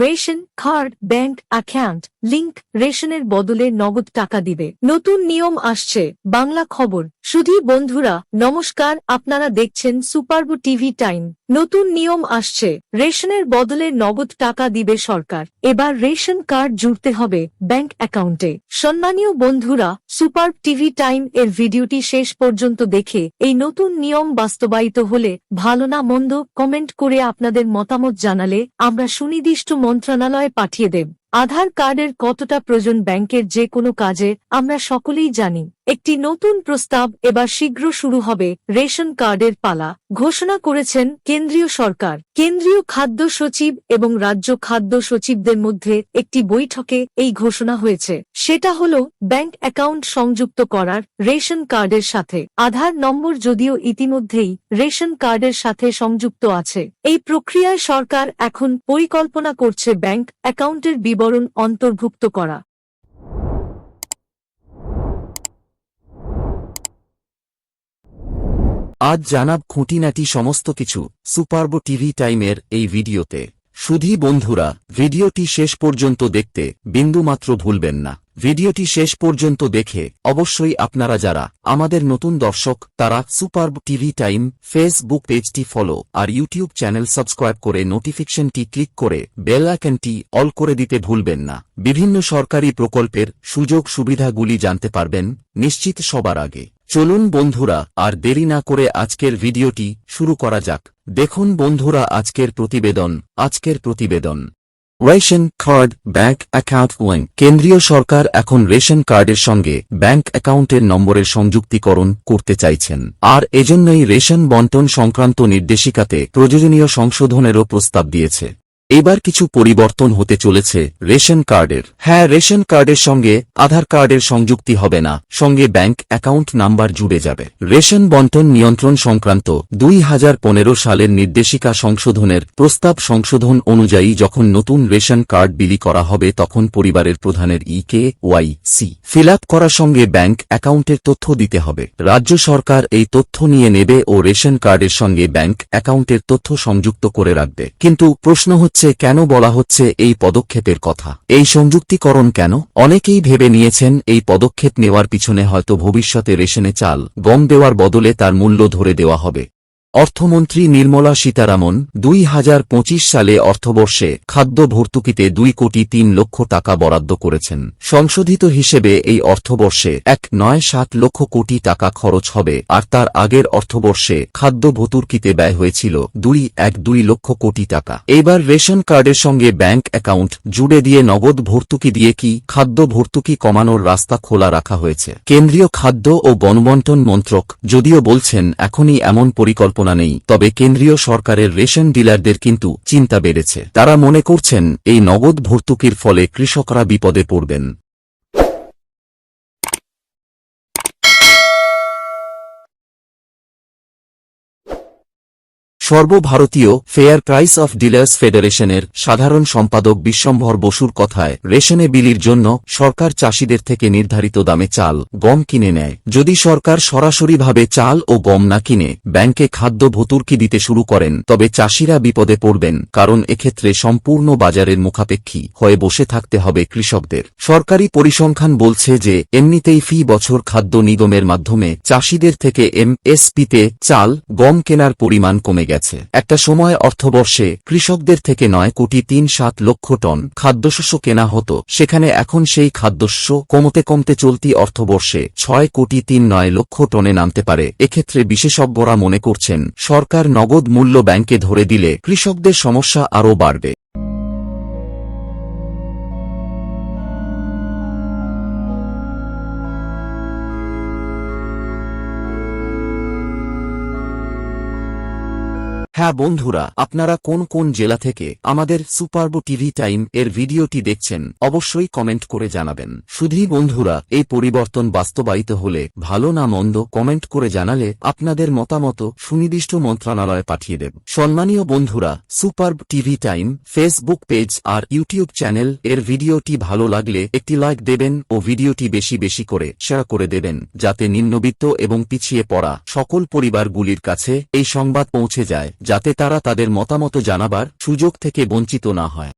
Ration, card, bank account, link, রেশনের বদলে নগদ টাকা দিবে। নতুন নিয়ম আসছে। বাংলা খবর। শুধু বন্ধুরা, নমস্কার, আপনারা দেখছেন সুপারবু টিভি টাইম। নতুন নিয়ম আসছে, রেশনের বদলে নগদ টাকা দিবে সরকার। এবার রেশন কার্ড জুড়তে হবে ব্যাংক অ্যাকাউন্টে। সম্মানীয় বন্ধুরা সুপার টিভি টাইম এর ভিডিওটি শেষ পর্যন্ত দেখে এই নতুন নিয়ম বাস্তবায়িত হলে ভালো না মন্দ কমেন্ট করে আপনাদের মতামত জানালে আমরা সুনির্দিষ্ট মন্ত্রণালয়ে পাঠিয়ে দেব। আধার কার্ডের কতটা প্রয়োজন ব্যাংকের যে কোনো কাজে, আমরা সকলেই জানি। একটি নতুন প্রস্তাব এবার শীঘ্র শুরু হবে রেশন কার্ডের পালা, ঘোষণা করেছেন কেন্দ্রীয় সরকার। কেন্দ্রীয় খাদ্য সচিব এবং রাজ্য খাদ্য সচিবদের মধ্যে একটি বৈঠকে এই ঘোষণা হয়েছে। সেটা হল ব্যাংক অ্যাকাউন্ট সংযুক্ত করার রেশন কার্ডের সাথে। আধার নম্বর যদিও ইতিমধ্যেই রেশন কার্ডের সাথে সংযুক্ত আছে। এই প্রক্রিয়ায় সরকার এখন পরিকল্পনা করছে ব্যাংক অ্যাকাউন্টের বিবরণ অন্তর্ভুক্ত করা। আজ জানাব খুঁটিনাটি সমস্ত কিছু সুপারবো টিভি টাইমের এই ভিডিওতে। শুধু বন্ধুরা, ভিডিওটি শেষ পর্যন্ত দেখতে বিন্দুমাত্র ভুলবেন না। ভিডিওটি শেষ পর্যন্ত দেখে অবশ্যই আপনারা যারা আমাদের নতুন দর্শক, তারা সুপারব টিভি টাইম, ফেসবুক পেজটি ফলো আর ইউটিউব চ্যানেল সাবস্ক্রাইব করে নোটিফিকেশনটি ক্লিক করে বেল আইকনটি অল করে দিতে ভুলবেন না। বিভিন্ন সরকারি প্রকল্পের সুযোগ সুবিধাগুলি জানতে পারবেন নিশ্চিত সবার আগে। চলুন বন্ধুরা, আর দেরি না করে আজকের ভিডিওটি শুরু করা যাক। দেখুন বন্ধুরা আজকের প্রতিবেদন আজকের প্রতিবেদন। Ration card bank account link কেন্দ্রীয় সরকার এখন রেশন কার্ডের সঙ্গে ব্যাঙ্ক অ্যাকাউন্টের নম্বরের সংযুক্তিকরণ করতে চাইছেন। আর এজন্যই রেশন বন্টন সংক্রান্ত নির্দেশিকাতে প্রয়োজনীয় সংশোধনেরও প্রস্তাব দিয়েছে। এবার কিছু পরিবর্তন হতে চলেছে রেশন কার্ডের। হ্যাঁ রেশন কার্ডের সঙ্গে আধার কার্ডের সংযুক্তি হবে না। সঙ্গে ব্যাংক অ্যাকাউন্ট নাম্বার জুড়ে যাবে। রেশন বন্টন নিয়ন্ত্রণ সংক্রান্ত দুই হাজার পনেরো সালের নির্দেশিকা সংশোধনের প্রস্তাব সংশোধন অনুযায়ী যখন নতুন রেশন কার্ড বিলি করা হবে তখন পরিবারের প্রধানের E K Y C fill করার সঙ্গে ব্যাংক অ্যাকাউন্টের তথ্য দিতে হবে। রাজ্য সরকার এই তথ্য নিয়ে নেবে ও রেশন কার্ডের সঙ্গে ব্যাংক অ্যাকাউন্টের তথ্য সংযুক্ত করে রাখবে। কিন্তু প্রশ্ন হচ্ছে কেন বলা হচ্ছে এই পদক্ষেপের কথা? এই সংযুক্তিকরণ কেন? অনেকেই ভেবে নিয়েছেন এই পদক্ষেপ নেওয়ার পিছনে হয়তো ভবিষ্যতে রেশনে চাল, গম দেওয়ার বদলে তার মূল্য ধরে দেওয়া হবে। অর্থমন্ত্রী নির্মলা সীতারামন দুই হাজার পঁচিশ সালে অর্থবর্ষে খাদ্য ভর্তুকিতে দুই কোটি তিন লক্ষ টাকা বরাদ্দ করেছেন। সংশোধিত হিসেবে এই অর্থবর্ষে এক নয় সাত লক্ষ কোটি টাকা খরচ হবে আর তার আগের অর্থবর্ষে খাদ্য ভর্তুকিতে ব্যয় হয়েছিল দুই এক দুই লক্ষ কোটি টাকা। এবার রেশন কার্ডের সঙ্গে ব্যাংক অ্যাকাউন্ট জুড়ে দিয়ে নগদ ভর্তুকি দিয়ে কি খাদ্য ভর্তুকি কমানোর রাস্তা খোলা রাখা হয়েছে? কেন্দ্রীয় খাদ্য ও বনবন্টন মন্ত্রক যদিও বলছেন, এখনই এমন পরিকল্পনা নেই, তবে কেন্দ্রীয় সরকারের রেশন ডিলারদের কিন্তু চিন্তা বেড়েছে। তারা মনে করছেন, এই নগদ ভর্তুকির ফলে কৃষকরা বিপদে পড়বেন। সর্বভারতীয় ফেয়ার প্রাইস অফ ডিলার্স ফেডারেশনের সাধারণ সম্পাদক বিশ্বম্ভর বসুর কথায়, রেশনে বিলির জন্য সরকার চাষিদের থেকে নির্ধারিত দামে চাল, গম কিনে নেয়। যদি সরকার সরাসরিভাবে চাল ও গম না কিনে, ব্যাংকে খাদ্য ভতুর্কি দিতে শুরু করেন, তবে চাষিরা বিপদে পড়বেন, কারণ এক্ষেত্রে সম্পূর্ণ বাজারের মুখাপেক্ষী হয়ে বসে থাকতে হবে কৃষকদের। সরকারি পরিসংখ্যান বলছে যে, এমনিতেই ফি বছর খাদ্য নিগমের মাধ্যমে চাষিদের থেকে এমএসপিতে চাল, গম কেনার পরিমাণ কমে গেছে। একটা সময় অর্থবর্ষে কৃষকদের থেকে নয় কোটি তিন সাত লক্ষ টন খাদ্যশস্য কেনা হতো। সেখানে এখন সেই খাদ্যশস্য কমতে কমতে চলতি অর্থবর্ষে ছয় কোটি তিন নয় লক্ষ টনে নামতে পারে। এক্ষেত্রে বিশেষজ্ঞরা মনে করছেন, সরকার নগদ মূল্য ব্যাংকে ধরে দিলে কৃষকদের সমস্যা আরও বাড়বে। হ্যাঁ বন্ধুরা, আপনারা কোন কোন জেলা থেকে আমাদের সুপারবো টিভি টাইম এর ভিডিওটি দেখছেন, অবশ্যই কমেন্ট করে জানাবেন। শুধুই বন্ধুরা, এই পরিবর্তন বাস্তবায়িত হলে ভালো না মন্দ কমেন্ট করে জানালে আপনাদের মতামত সুনির্দিষ্ট মন্ত্রণালয়ে পাঠিয়ে দেব। সম্মানীয় বন্ধুরা superb TV time Facebook page আর ইউটিউব চ্যানেল এর ভিডিওটি ভালো লাগলে একটি লাইক দেবেন ও ভিডিওটি বেশি বেশি করে শেয়ার করে দেবেন, যাতে নিম্নবিত্ত এবং পিছিয়ে পড়া সকল পরিবারগুলির কাছে এই সংবাদ পৌঁছে যায়। যাতে তারা তাদের মতামত জানাবার সুযোগ থেকে বঞ্চিত না হয়।